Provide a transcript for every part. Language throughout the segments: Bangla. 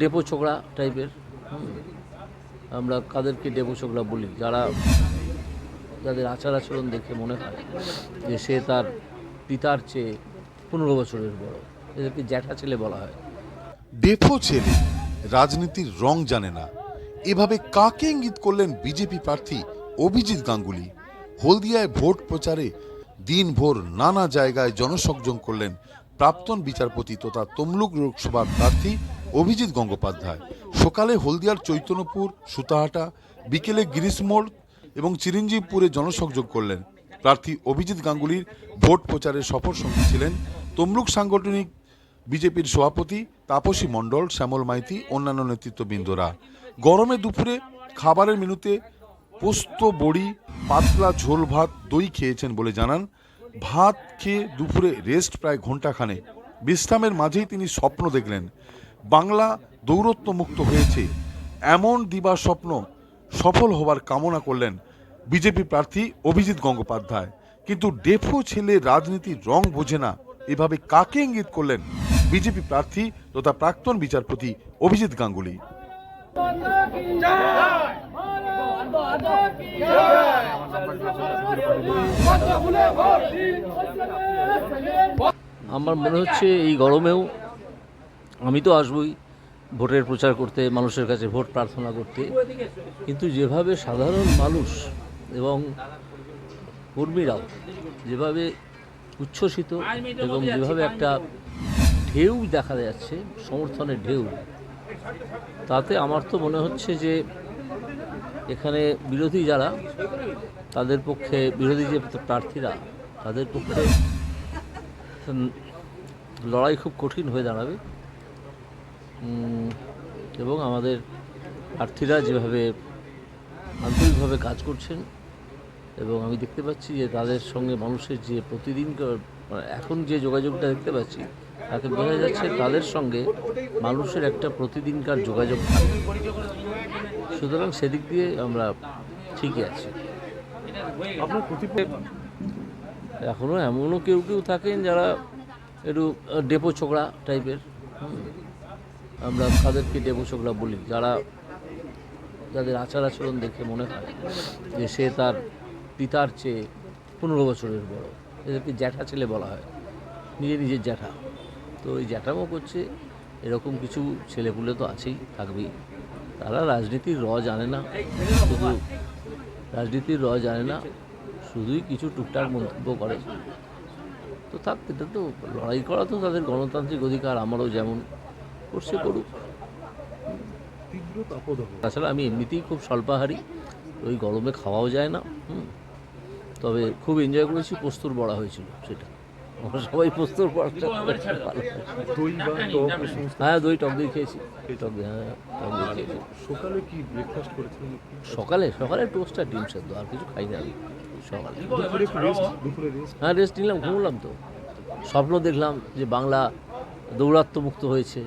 ডেপো ছোকরা টাইপের আমরা কাদেরকে ডেপো ছোকরা বলি, যারা যাদের আচার আচরণ দেখে মনে হয় যে সে তার পিতার চেয়ে পনেরো বছরের বড়। এদেরকে জ্যাঠা ছেলে বলা হয়। ডেফো ছেলে, রাজনীতির রং জানে না। এভাবে কাকে ইঙ্গিত করলেন বিজেপি প্রার্থী অভিজিৎ গাঙ্গুলি হলদিয়ায় ভোট প্রচারে দিনভর নানা জায়গায় জনসংযোগ করলেন প্রাক্তন বিচারপতি তথা তমলুক লোকসভার প্রার্থী অভিজিৎ গঙ্গোপাধ্যায়। সকালে হলদিয়ার চৈতন্যপুর, সুতাহাটা, বিকেলে গিরিশমোড় এবং চিরঞ্জীবপুরে জনসংযোগ করলেন। প্রার্থী অভিজিৎ গাঙ্গুলির ভোট প্রচারে সফর সঙ্গী ছিলেন তমলুক সাংগঠনিক বিজেপির সভাপতি তাপসী মণ্ডল, শ্যামল মাইতি, অন্যান্য নেতৃত্ববৃন্দরা। গরমে দুপুরে খাবারের মেনুতে পোস্ত, বড়ি, পাতলা ঝোল ভাত দই খেয়েছেন বলে জানান। ভাত খেয়ে দুপুরে রেস্ট প্রায় ঘন্টাখানে বিশ্রামের মাঝেই তিনি স্বপ্ন দেখলেন। বাংলা দৌরত্ব মুক্ত হয়েছে। এমন দিবা স্বপ্ন সফল হবার কামনা করলেন বিজেপি প্রার্থী অভিজিৎ গঙ্গোপাধ্যায়। কিন্তু ডেফো ছেলে রাজনীতির রং বোঝে না। এভাবে কাকে ইঙ্গিত করলেন বিজেপি প্রার্থী তথা প্রাক্তন বিচারপতি অভিজিৎ গাঙ্গুলি? আমার মনে হচ্ছে এই গরমেও আমি তো আসবই ভোটের প্রচার করতে, মানুষের কাছে ভোট প্রার্থনা করতে। কিন্তু যেভাবে সাধারণ মানুষ এবং কর্মীরাও যেভাবে উচ্ছ্বসিত এবং যেভাবে একটা ঢেউ দেখা যাচ্ছে, সমর্থনের ঢেউ, তাতে আমার তো মনে হচ্ছে যে এখানে বিরোধী যারা, তাদের পক্ষে বিরোধী যে প্রার্থীরা, তাদের পক্ষে লড়াই খুব কঠিন হয়ে দাঁড়াবে। এবং আমাদের প্রার্থীরা যেভাবে আন্তরিকভাবে কাজ করছেন, এবং আমি দেখতে পাচ্ছি যে তাদের সঙ্গে মানুষের যে প্রতিদিন এখন যে যোগাযোগটা দেখতে পাচ্ছি, তাতে বোঝা যাচ্ছে তাদের সঙ্গে মানুষের একটা প্রতিদিনকার যোগাযোগ সুতরাং সেদিক দিয়ে আমরা ঠিকই আছি। আপনার প্রতিপক্ষ? এখনও এমনও কেউ কেউ থাকেন যারা একটু ডেপো ছোকরা টাইপের। আমরা তাদেরকে ডেপো ছোকরা বলি যারা যাদের আচার আচরণ দেখে মনে হয় যে সে তার পিতার চেয়ে পনেরো বছরের বড়। এদেরকে জ্যাঠা ছেলে বলা হয় নিজে নিজের জ্যাঠা। তো ওই জ্যাঠামো করছে এরকম কিছু ছেলেপুলে তো আছেই থাকবেই। তারা রাজনীতির র জানে না। শুধু রাজনীতির র জানে না শুধুই কিছু টুকটাক মন্তব্য করে। তো থাক এটা তো লড়াই করা তো তাদের গণতান্ত্রিক অধিকার আমারও যেমন করছে করুক। তীব্র তাপদাহ। তাছাড়া আমি এমনিতেই খুব স্বল্পাহারি ওই গরমে খাওয়াও যায় না হুম। তবে খুব এনজয় করেছি পোস্তর বড়া হয়েছিল সেটা। সবাই সমস্ত হ্যাঁ দই টক দই খেয়েছি। টক দই। হ্যাঁ টক দই খেয়েছি। সকালে কি ব্রেকফাস্ট করেছিলেন? সকালে সকালে টোস্ট আর ডিম সেদ্ধ আর কিছু খাই না আমি সকালে। হ্যাঁ রেস্ট নিলাম ঘুমলাম তো। স্বপ্ন দেখলাম যে বাংলা দৌরাত্মমুক্ত হয়েছে।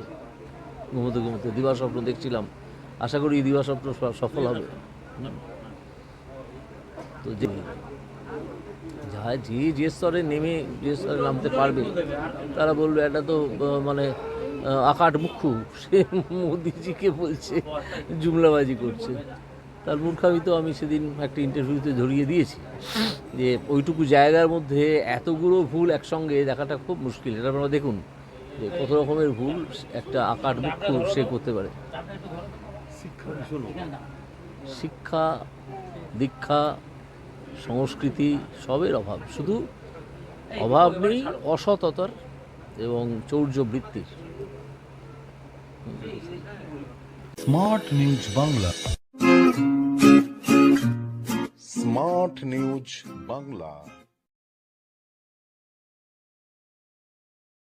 ঘুমোতে ঘুমোতে দিবা স্বপ্ন দেখছিলাম। আশা করি দিবা স্বপ্ন সফল হবে। তো যে যা যে যে স্তরে নেমে যে স্তরে নামতে পারবে তারা বলবে এটা তো মানে আকাট মুখ্যু। সে মোদিজিকে বলছে জুমলাবাজি করছে। তার মূর্খামি তো আমি সেদিন একটা ইন্টারভিউতে ধরিয়ে দিয়েছি যে ওইটুকু জায়গার মধ্যে এতগুলো ভুল একসঙ্গে দেখাটা খুব মুশকিল। এটা আপনারা দেখুন যে কত রকমের ভুল একটা আকাট মুখ্য সে করতে পারে। শিক্ষা শিক্ষা দীক্ষা সংস্কৃতি, সবের অভাব। শুধু অভাব নেই, অসততার এবং চৌর্য বৃত্তির smart news Bangla. Smart news Bangla.